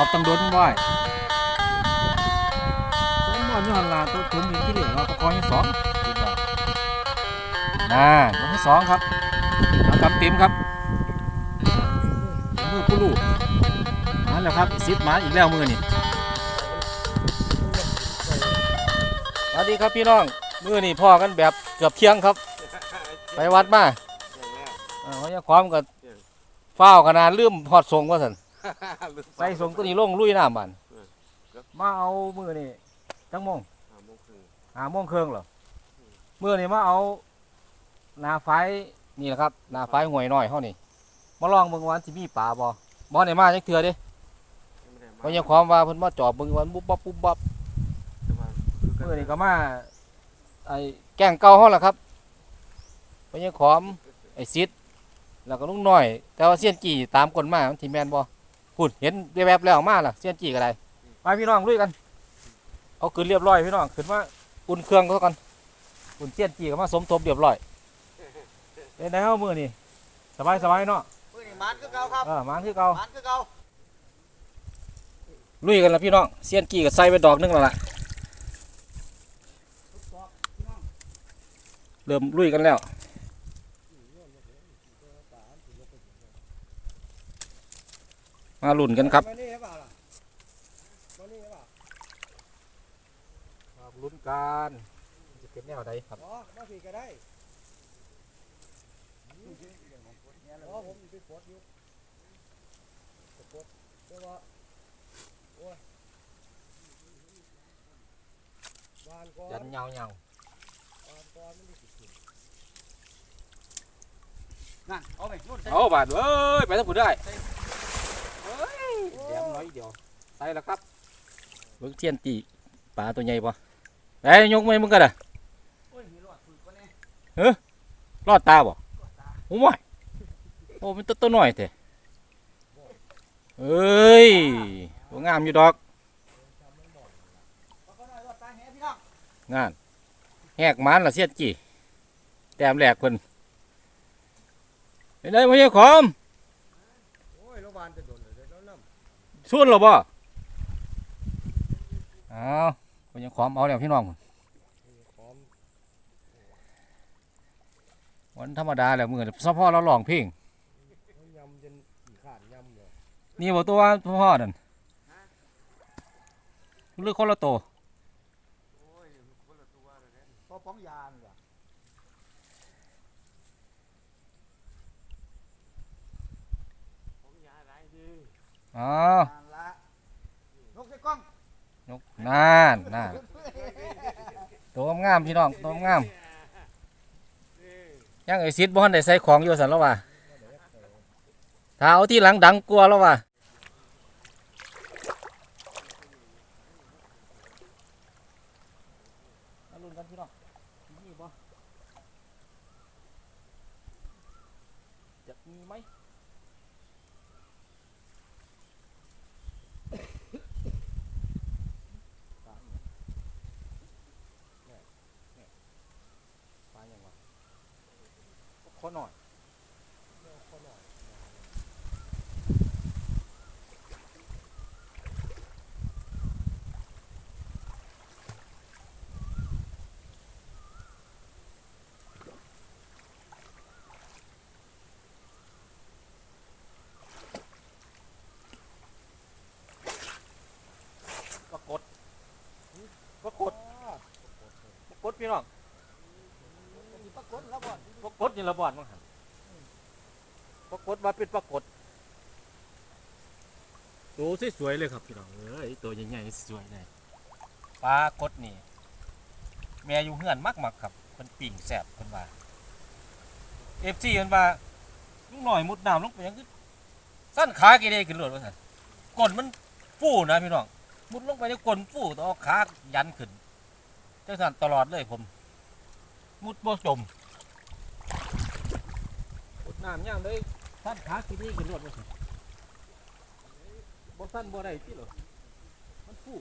อบตังโดนบ่อยผมบ่อยู่หันลาตัวผมเห็นที่เหลือเราประกอบยังสองน่าวันที่สองครับเอากำเต็มครับมือผู้ลูกมาแล้วครับซิปมาอีกแล้วมือนี่สวัสดีครับพี่น้องมือนี่พ่อกันแบบเกือบเที่ยงครับ ไปวัดมาเออเขาจะความกับฟ้าขนาดลืมหอดส่งว่าสัน ใส่ส่งตัวนี้ลงลุยน้ำมันเออมาเอามือนี่จังโมงห้าโมงครึ่งหาโมงครึ่งเหรอมือนี่มาเอาหนาไฟนี่แหละครับหนาไฟห่วยหน่อยเฮานี่มาลองเบิ่งวันที่มีป่าบ่บ่ได้มาจักเทื่อเด้ยังไม่ได้มาเพราะยังความว่าเพิ่นมาจอบเบิ่งวันบุบบับบุบบับแต่ว่าคือมือนี่ก็มาไอ้แกงเก่าเฮาล่ะครับเพราะยังขอมไอ้ซิดแล้วก็ลุงน้อย แต่ว่าเสี้ยนกี่ตามคนมามันสิแม่นบ่ พูดเห็นแวบๆแล้วมาล่ะเสี้ยนกี่ก็ได้ไปพี่น้องลุยกัน เอาขึ้นเรียบร้อยพี่น้องขึ้นมาอุ่นเครื่องเขากันอุ่นเสี้ยนกี่ก็มาสมทบเรียบร้อยเป็นไงเฮามือนี่สบายสบายเนาะมือนี่มันคือเก่าครับเออมันคือเก่ามันคือเก่าลุยกันแล้วพี่น้องเสี้ยนกี่ก็ใส่ไปดอกหนึงแล้วล่ะเริ่มลุยกันแล้ว มาลุ่นกันครับมานี่หรือเปล่าล่ะมานี่หรือเปล่ามาลุ้นกันจะเป็นแนวใดครับอ๋อมาผีก็ได้อ๋อผมอยู่ไปปลดอยู่ไปปลดแต่ว่าโอ้ยบานก่อนยันเงาเงาบานก่อนมันได้สิขึ้นนั่นเอาไปนู่นใส่เอาบาดเอ้ยไปทั้งผู้ได้เฮ้ย แหลมน้อยเดียวใส่แล้วครับเบิ่งเทียนตีปลาตัวใหญ่ปะไอ้ยกมือมึงกันอะโอ้ยมีรอดฝึกก่อนแน่รอดตาบ่โอ้ยโอ้เป็นตัวตัวน้อยแต่เอ้ยตัวงามอยู่ดอกเอาก็หน่อยรอดตาแหพี่น้องงานแหกหมันละเสียดกี่แต้มแหลกเพิ่นเป็นไงพ่อใหญ่ขอม โอ้ยโรงพยาบาลจะโดนเลยแล้วน้ำสุดหรอบ่เอาวพ่อใหญ่ขอมเอาแล้วพี่น้องวันธรรมดาแหละมือเฉพาะเราร้องเพลงนี่บ่ตัวว่าพ่อนั่นหรือคนละโอ้ยคนละตัวพ่อป้องยานย ผมยาอะไรดี อ๋อนานละนกใส่กล้องนกนานน่นตัวงามๆพี่น้องตัวงามยังไอ้ซิดบ่ทันได้ใส่ของอยู่สันแล้วว่าถ้าเอาที่หลังดังกลัวแล้วว่าลุ้นกันพี่น้องมีบ่จะมีไหม ปลาเนี่ยเนี่ยเนี่ยปลาอย่างวะ ขอหน่อยปรากฏปรากฏปรากฏพี่น้อง ปรากฏแล้วบ่ ปรา กฏนี่ระบอดมั้งหันปรากฏว่าเป็นปรากฏตัวสวยๆเลยครับพี่น้องเอ้ยตัวใหญ่ๆสวยเลยปลากฏนี่ แม่อยู่เฮือนมักๆครับคนปิ่งแสบคนว่าเอฟซีคนว่าลุงหน่อยมุดน้ำลงไปยังคือสั้นขากี่ได้ขึ้นรถว่าสันก้นมันฟูนะพี่น้องมุดลงไปในก้นฟูต้องเอาขายันขึ้นจังสันตลอดเลยผม มุดบ่จมมุด น้ำย่างเลยสั้นขากี่ได้ขึ้นรถว่สิบ่สั้นบ่ได้ที่หรอมันฟู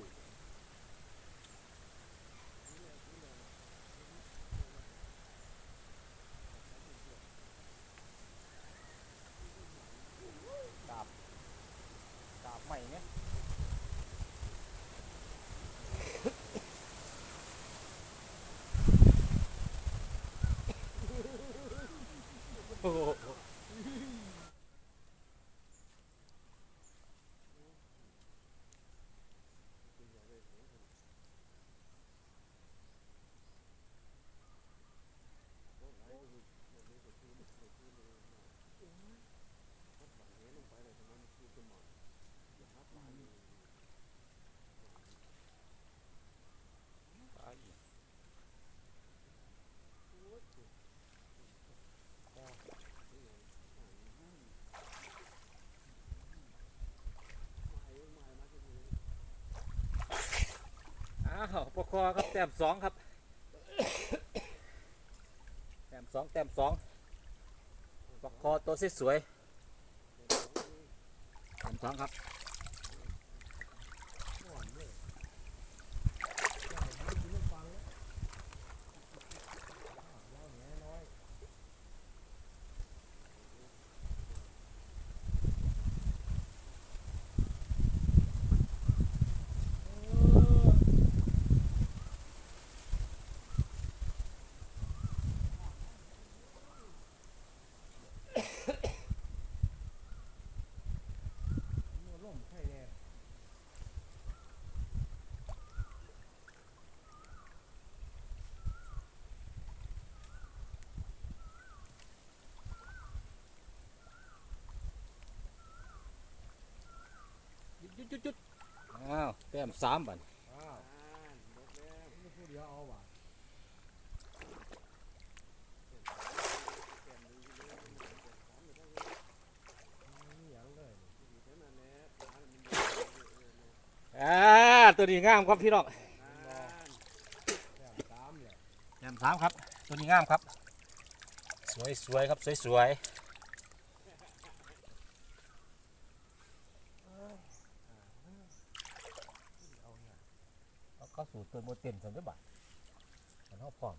ต้มสองครับ แต้มสองแต้มสองปักคอตัวสวยๆแต้มสองครับ ล่มใช่แน่ หยุดหยุดหยุดหยุดอ้าวแต้มสามบัน อ้าว อ่านหมดแล้ว ไม่พูดเดียวเอาว่ะนี่หยังเลย อยู่แค่นั้นแห ละปลามันอยู่เออเนี่ยอ่าตัวนี้งามครับพี่น้องแต้มสามเลยแต้มสามครับ ตัวนี้งามครับ สวยสวยครับสวยสวยเอาเข้าสู่ ตัวโมเต็มสันนิบาตมันเอาพร้อม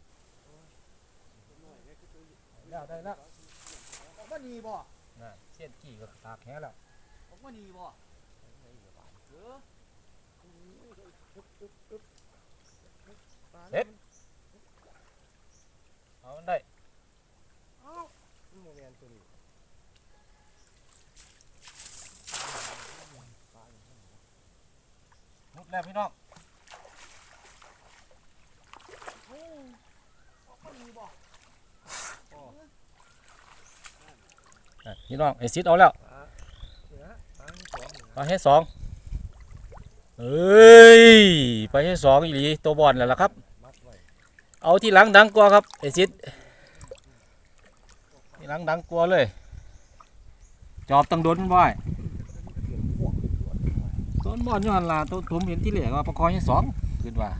หน่อยเนี่ยคือตัวอยู่แล้วได้แล้วออกมาดีบ่น่ะเสี้ยนกี่ก็ตากแห้แล้วออกมาดีบ่เออเด็ดเอามันได้เอ้าโมเมนตัวนี้มุดแล้วพี่น้อง โอ้ออกมาดีบ่อะพี่น้องไอซิดเอาแล้วไปให้สองเอ้ยไปให้สองอีหลีตัวบอลแล้วล่ะครับ เอาที่หลังดังกว่าครับไอซิดที่หลังดังกว่าเลย จอบตังโดนมันบ่อยเสียงพวกต้นบอลยู่หันลาต้นผมเห็นที่เหลือว่าประคองให้สองขึ้นว่า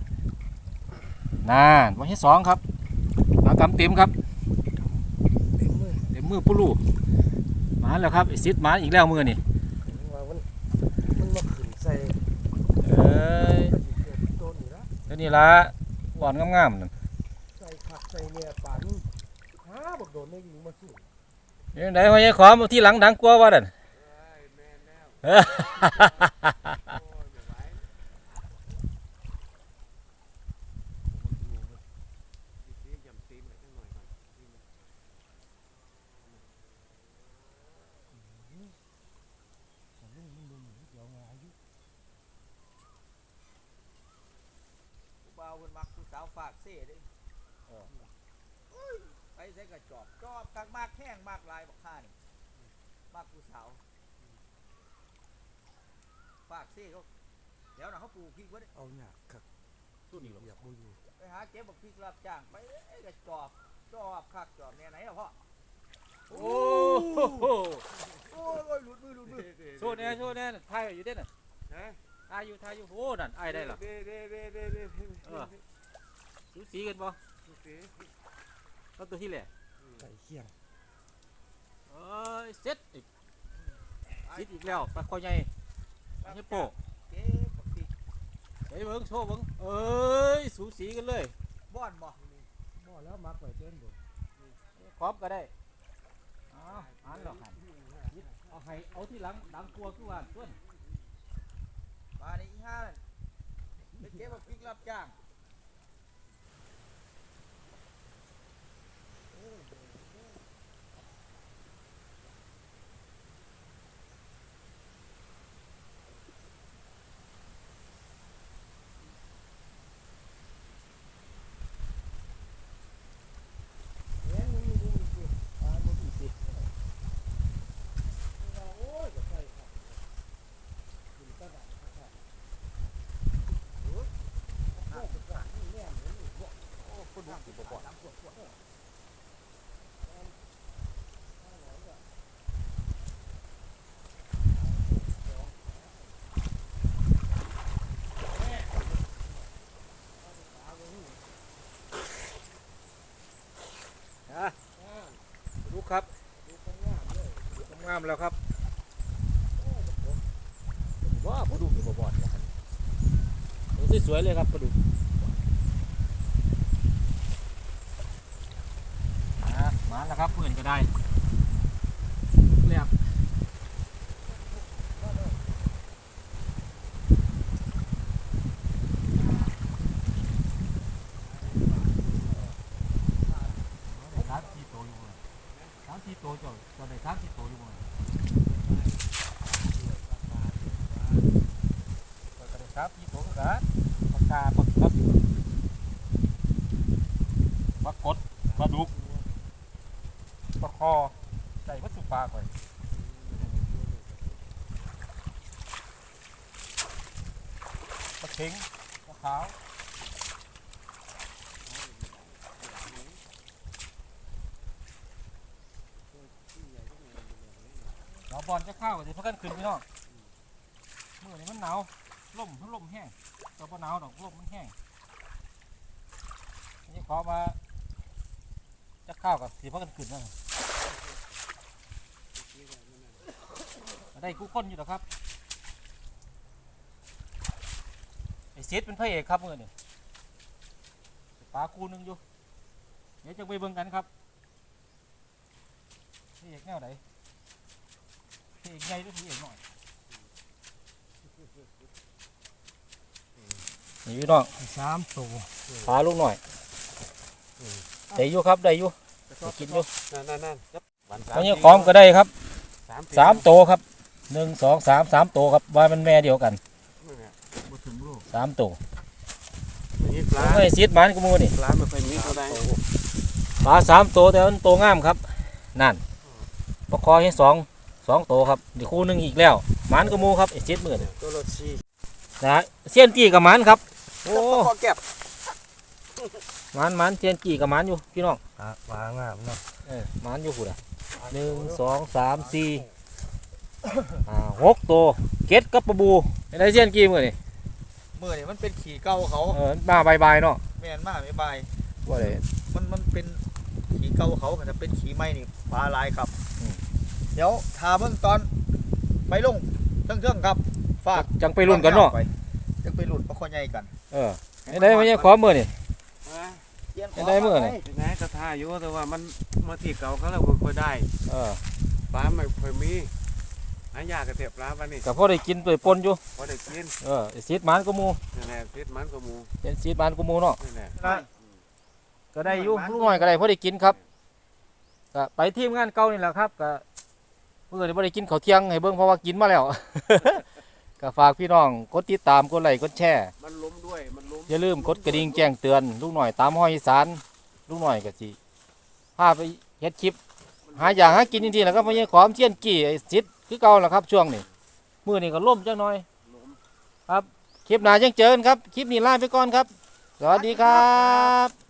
นานว่าให้สองครับมากำเต็มครับ เต็มเลยเต็มมือผู้ลูกมาแล้วครับไอซิดมาอีกแล้วมือนี่ว่ามันมันมาขึ้นใส่เอ้ยโดนอยู่แล้วแล้วนี่ละบอลงามๆนั่นใส่ผักใส่เนี่ยป่านหาบอกโดนไม่ยิงมาสู้นี่ไหนว่าให้ขอมาที่หลังดังกว่าว่านั่นเอ้ยแม่นแล้ว เอ้อ โอ้ยไม่ไหวดีๆยำตีนหน่อยจังหน่อยก่อนตีนมัน ผู้บ่าวเพิ่นมักผู้สาวฝากเซ่เด้เอ้ยไปใส่กระจอบจอบกักมากแห้งมากลายบักข้านี่มากผู้สาวฝากเซ่เขาเดี๋ยวนะเขาปลูกพริกไว้เด้เอาหยาคักสู้นี่หรออยากบุอยู่ไปหาเก็บบักพริกรับจ้างไปเอ้ยกระจอบจอบคักจอบเนี่ยไหนล่ะพ่อโอ้โหโอ้ยโอ้ยหลุดมือหลุดมือโชว์แน่โชว์แน่ถ่ายอยู่เด้น่ะฮะถ่ายอยู่ถ่ายอยู่โอ้นั่นไอ้ได้เหรอเด้เด้เด้เด้เด้เออ สูสีกันบ่ดูสิแล้วตัวที่แหละใส่เคียงเอ้ยเซ็ตอีกซิดอีกแล้วปลาคอใหญ่ปลาเฮโปเก็บบักพริกไปเบิ่งโชว์เบิ่งเอ้ยสูสีกันเลยบ้อนบ่บ่แล้วมักไว้เต้นบนพร้อมก็ได้เอาอ่านแล้วหันเอาให้เอาที่หลังดังกลัวคือว่าส่วนมาในอีห้านั่นไปเก็บบักพริกรับจ้าง ลูกสิบบอดลูงามแล้วครับว่าปลาดุกอยู่บ่อดนะครับสวยเลยครับปลาดุ กมามาแล้วครับเพื่อนก็ได้เรียบสามสี่ตัวอยู่เลยสามสี่ตัวจ้าตัวไหนสามสี่ตัวอยู่เลยตัวไหนสามสี่ตัวก็กันปากกาปากครับปลากดปลาดุกปลาคอใส่วัตถุปลาก่อน ปลาเข็งปลาขาวเราบอลจะเข้าสิพักกันขึ้นพี่น้องเมื่อนี้มันหนาวลมมันลมแห้งตัวปลาหนาวดอกลมมันแห้งนี่ขอมาจะเข้ากับสิพักกันขึ้นนะได้กู้คนอยู่หรอครับไอ้ เซตเป็นพระเอกครับเมื่อนี่ปลาคูหนึงอยู่เดี๋ยวจะไปเบิ่งกันครับพระเอกแนวไหนพระเอกใหญ่หรือพระเอกหน่อยนี่พี่น้องสามตัวปลาลูกหน่อยได้อยู่ครับได้อยู่ได้กินอยู่นั่นนั่นนั่นวันอันนี้ของก็ได้ครับสามสามโตวครับหนึ่งสองสามสามโตวครับว่ามันแม่เดียวกันบ่ถึงลูก สามโตวนี่ปลาไม่ซีดมันกูมูนี่ปลาไม่ค่อยมีเท่าใดปลาสามโตวแต่มันโตวงามครับนั่นปลาคอให้สองสองโตวครับเดี๋ยวคู่หนึงอีกแล้วหมันกูมูครับไอ้ซีดมือนี่ตัวรถชีนะเซียนจีกับหมันครับโอ้พอแก็บหมันหมันเซียนจีกับหมันอยู่พี่น้องปลางามเนาะเออหมันอยู่ผู้ใดหนึ่งสองสามสี่อ่าหกโตวเก็ดกับปลาบูไอ้ได้เซียนจีมือนี่ มือนี่มันเป็นขี่เก่าเขาเออมาบายบายๆเนาะแม่นมากไม่บายว่าเลยมันมันเป็นขี่เก่าเขาแต่เป็นขี่ไม้นี่ปลาลายครับอืมเดี๋ยวทาเบิ่งตอนไปลงเครื่องๆครับ ฝากจังไปรุ่นกันเนาะไปจังไปรุ่นปลาคอใหญ่กัน เออไอ้ได้ไม่ใช่ขอมือนี่เตรียมขได้มื้อนี่ไปเป็นไงกระทาอยู่แต่ว่ามันมาที่เก่าเขาแล้วบ่ค่อยได้เออปลาไม่ค่อยมีหายากกระเทียบปลาปลานี่ก็พอได้กินไปปนอยู่พอได้กินเออไอ้ซีดหมันก็มูนั่นแหละพิษมันก็หมูเป็นซีดหมันก็มูเนาะนั่นแหละได้ก็ได้อยู่ลูกน้อยก็ได้พอได้กินครับก็ไปทีมงานเก่านี่แหละครับก็เมื่อนี้พอได้กินข้าวเที่ยงให้เบิ่งเพราะว่ากินมาแล้ว ก็ฝากพี่น้องกดติดตามกดไลค์กดแชร์มันล้มด้วยมันล้มอย่าลืมกดกระดิ่งแจ้งเตือนลูกหน่อยตามห้อยอีสานลูกหน่อยก็สิพาไปเฮ็ดคลิป หาอย่างหากินจริงๆแล้วก็พยายามเชียนกี่ไอ้ซิด คือเก่าแหละครับช่วงนี้มือนี่ก็ล่มจังหน่อยครับคลิปหน้ายังเจอกันครับ คลิปนี้ลาไปก่อนครับ สวัสดีครับ